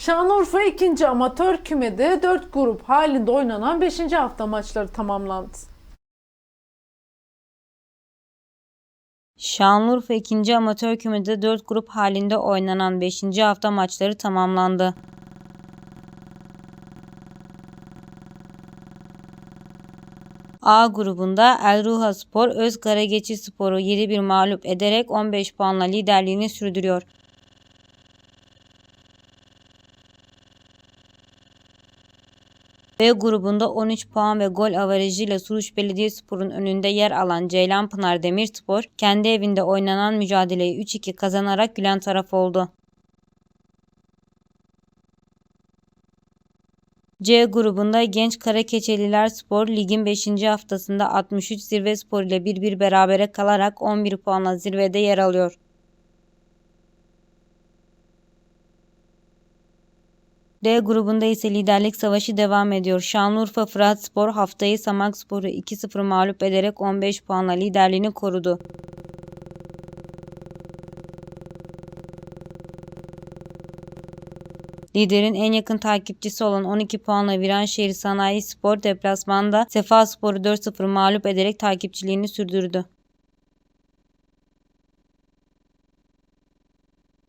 Şanlıurfa 2. Amatör Küme'de 4 grup halinde oynanan 5. hafta maçları tamamlandı. Şanlıurfa 2. Amatör Kümede 4 grup halinde oynanan 5. hafta maçları tamamlandı. A grubunda Elruha Spor Özkarageçi Spor'u 7-1 mağlup ederek 15 puanla liderliğini sürdürüyor. B grubunda 13 puan ve gol avarajıyla Suruç Belediyespor'un önünde yer alan Ceylanpınar Demirspor, kendi evinde oynanan mücadeleyi 3-2 kazanarak gülen taraf oldu. C grubunda Genç Karakeçeliler Spor ligin 5. haftasında 63 Zirve Spor ile 1-1 berabere kalarak 11 puanla zirvede yer alıyor. D grubunda ise liderlik savaşı devam ediyor. Şanlıurfa Fırat Spor haftayı Samak Spor'u 2-0 mağlup ederek 15 puanla liderliğini korudu. Liderin en yakın takipçisi olan 12 puanla Viranşehir Sanayi Spor deplasmanda Sefa Spor'u 4-0 mağlup ederek takipçiliğini sürdürdü.